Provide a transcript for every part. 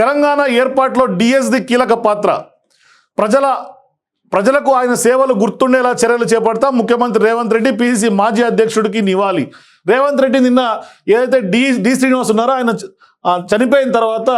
తెలంగాణ ఏర్పాటులో డిఎస్ది కీలక పాత్ర. ప్రజల ప్రజలకు ఆయన సేవలు గుర్తుండేలా చర్యలు చేపడతా ముఖ్యమంత్రి రేవంత్ రెడ్డి పిసిసి మాజీ అధ్యక్షుడికి నివాళి. రేవంత్ రెడ్డి నిన్న ఏదైతే డి డి శ్రీనివాస్ ఉన్నారో ఆయన చనిపోయిన తర్వాత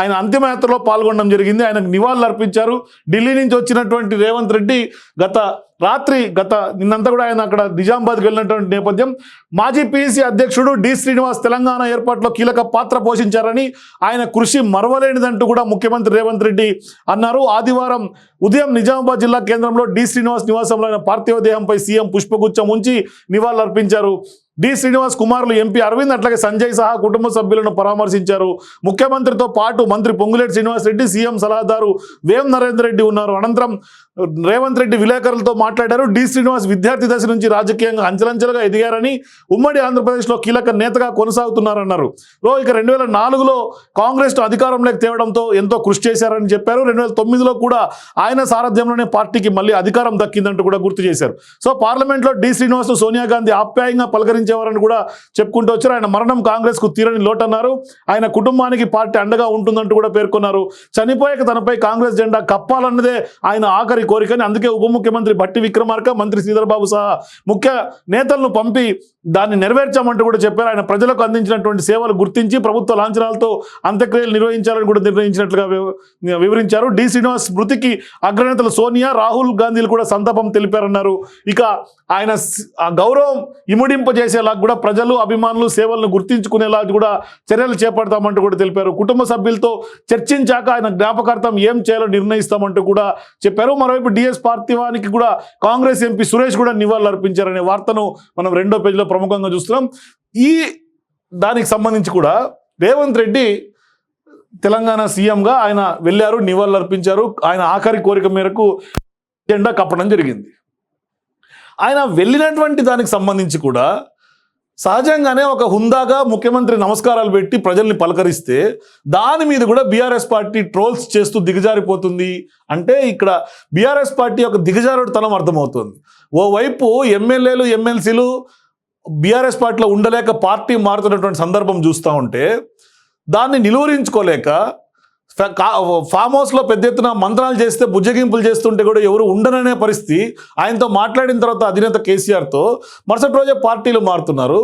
ఆయన అంతిమయాత్రలో పాల్గొనడం జరిగింది. ఆయనకు నివాళులు అర్పించారు ఢిల్లీ నుంచి వచ్చినటువంటి రేవంత్ రెడ్డి గత రాత్రి గత నిన్నంతా కూడా ఆయన అక్కడ నిజామాబాద్కి వెళ్ళినటువంటి నేపథ్యం. మాజీ పీసీ అధ్యక్షుడు డి శ్రీనివాస్ తెలంగాణ ఏర్పాటులో కీలక పాత్ర పోషించారని ఆయన కృషి మరవలేనిదంటూ కూడా ముఖ్యమంత్రి రేవంత్ రెడ్డి అన్నారు. ఆదివారం ఉదయం నిజామాబాద్ జిల్లా కేంద్రంలో డి శ్రీనివాస్ నివాసంలో ఆయన పార్థివ దేహంపై సీఎం పుష్పగుచ్చం ఉంచి నివాళులర్పించారు. డి శ్రీనివాస్ కుమారులు ఎంపీ అరవింద్ అట్లాగే సంజయ్ సహా కుటుంబ సభ్యులను పరామర్శించారు. ముఖ్యమంత్రితో పాటు మంత్రి పొంగులేటి శ్రీనివాస్ రెడ్డి సీఎం సలహాదారు వేం నరేందర్ రెడ్డి ఉన్నారు. అనంతరం రేవంత్ రెడ్డి విలేకరులతో మాట్లాడారు. డి. శ్రీనివాస్ విద్యార్థి దశ నుంచి రాజకీయంగా అంచెలంచెలుగా ఎదిగారని ఉమ్మడి ఆంధ్రప్రదేశ్లో కీలక నేతగా కొనసాగుతున్నారన్నారు. రో ఇక రెండు వేల నాలుగులో కాంగ్రెస్ అధికారంలోకి తేవడంతో ఎంతో కృషి చేశారని చెప్పారు. రెండు వేల తొమ్మిదిలో కూడా ఆయన సారథ్యంలోనే పార్టీకి మళ్ళీ అధికారం దక్కిందంటూ కూడా గుర్తు చేశారు. సో పార్లమెంట్లో డి. శ్రీనివాస్ సోనియా గాంధీ ఆప్యాయంగా పలకరించేవారని కూడా చెప్పుకుంటూ వచ్చారు. ఆయన మరణం కాంగ్రెస్కు తీరని లోటన్నారు. ఆయన కుటుంబానికి పార్టీ అండగా ఉంటుందంటూ కూడా పేర్కొన్నారు. చనిపోయాక తనపై కాంగ్రెస్ జెండా కప్పాలన్నదే ఆయన ఆఖరి కోరికని అందుకే ఉప ముఖ్యమంత్రి బట్టి విక్రమార్క మంత్రి శ్రీధర్బాబు సహా ముఖ్య నేతలను పంపి దాన్ని నెరవేర్చామంటూ కూడా చెప్పారు. ఆయన ప్రజలకు అందించినటువంటి సేవలు గుర్తించి ప్రభుత్వ లాంఛనాలతో అంత్యక్రియలు నిర్వహించాలని కూడా నిర్ణయించినట్లుగా వివరించారు. డి. శ్రీనివాస్ మృతికి అగ్రనేతలు సోనియా రాహుల్ గాంధీలు కూడా సంతాపం తెలిపారన్నారు. ఇక ఆయన ఆ గౌరవం ఇముడింపజేసేలా కూడా ప్రజలు అభిమానులు సేవలను గుర్తించుకునేలా కూడా చర్యలు చేపడతామంటూ కూడా తెలిపారు. కుటుంబ సభ్యులతో చర్చించాక ఆయన జ్ఞాపకార్థం ఏం చేయాలో నిర్ణయిస్తామంటూ కూడా చెప్పారు. మరోవైపు డిఎస్ పార్థివానికి కూడా కాంగ్రెస్ ఎంపీ సురేష్ కూడా నివాళులు అర్పించారనే వార్తను మనం రెండో పేజీలో ప్రముఖంగా చూస్తున్నాం. ఈ దానికి సంబంధించి కూడా రేవంత్ రెడ్డి తెలంగాణ సీఎంగా ఆయన వెళ్ళారు నివాళులు అర్పించారు. ఆయన ఆఖరి కోరిక మేరకు జెండా కప్పడం జరిగింది. ఆయన వెళ్ళినటువంటి దానికి సంబంధించి కూడా సహజంగానే ఒక హుందాగా ముఖ్యమంత్రి నమస్కారాలు పెట్టి ప్రజల్ని పలకరిస్తే దాని మీద కూడా బీఆర్ఎస్ పార్టీ ట్రోల్స్ చేస్తూ దిగజారిపోతుంది అంటే ఇక్కడ బీఆర్ఎస్ పార్టీ యొక్క దిగజారుడుతనం అర్థమవుతుంది. ఓవైపు ఎమ్మెల్యేలు ఎమ్మెల్సీలు బీఆర్ఎస్ పార్టీలో ఉండలేక పార్టీ మారుతున్నటువంటి సందర్భం చూస్తూ ఉంటే దాన్ని నిలువరించుకోలేక ఫామ్ హౌస్లో పెద్ద ఎత్తున మంత్రాలు చేస్తే బుజ్జగింపులు చేస్తుంటే కూడా ఎవరు ఉండననే పరిస్థితి. ఆయనతో మాట్లాడిన తర్వాత అధినేత కేసీఆర్తో మరుసటి రోజే పార్టీలు మారుతున్నారు.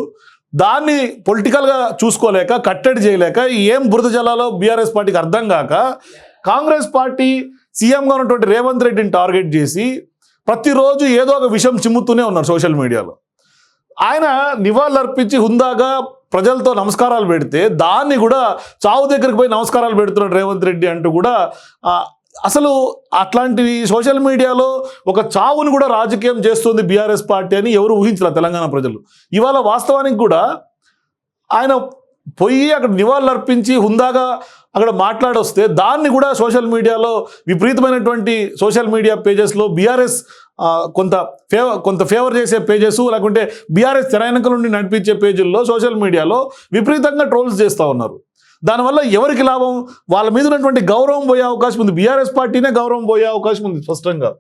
దాన్ని పొలిటికల్గా చూసుకోలేక కట్టడి చేయలేక ఏం బురద జలాలో బీఆర్ఎస్ పార్టీకి అర్థం కాక కాంగ్రెస్ పార్టీ సీఎంగా ఉన్నటువంటి రేవంత్ రెడ్డిని టార్గెట్ చేసి ప్రతిరోజు ఏదో ఒక విషయం చిమ్ముతూనే ఉన్నారు సోషల్ మీడియాలో. ఆయన నివాళులు అర్పించి హుందాగా ప్రజలతో నమస్కారాలు పెడితే దాన్ని కూడా చావు దగ్గరికి పోయి నమస్కారాలు పెడుతున్నాడు రేవంత్ రెడ్డి అంటూ కూడా అసలు అట్లాంటివి సోషల్ మీడియాలో ఒక చావుని కూడా రాజకీయం చేస్తుంది బీఆర్ఎస్ పార్టీ అని ఎవరు ఊహించలేదు తెలంగాణ ప్రజలు. ఇవాళ వాస్తవానికి కూడా ఆయన పోయి అక్కడ నివాళులు అర్పించి హుందాగా అక్కడ మాట్లాడొస్తే దాన్ని కూడా సోషల్ మీడియాలో విపరీతమైనటువంటి సోషల్ మీడియా పేజెస్లో బీఆర్ఎస్ కొంత ఫేవర్ కొంత ఫేవర్ చేసే పేజెస్ లేకుంటే బీఆర్ఎస్ తెరాయనక నుండి నడిపించే పేజీల్లో సోషల్ మీడియాలో విపరీతంగా ట్రోల్స్ చేస్తూ ఉన్నారు. దానివల్ల ఎవరికి లాభం? వాళ్ళ మీద ఉన్నటువంటి గౌరవం పోయే అవకాశం ఉంది. బీఆర్ఎస్ పార్టీనే గౌరవం పోయే అవకాశం ఉంది స్పష్టంగా.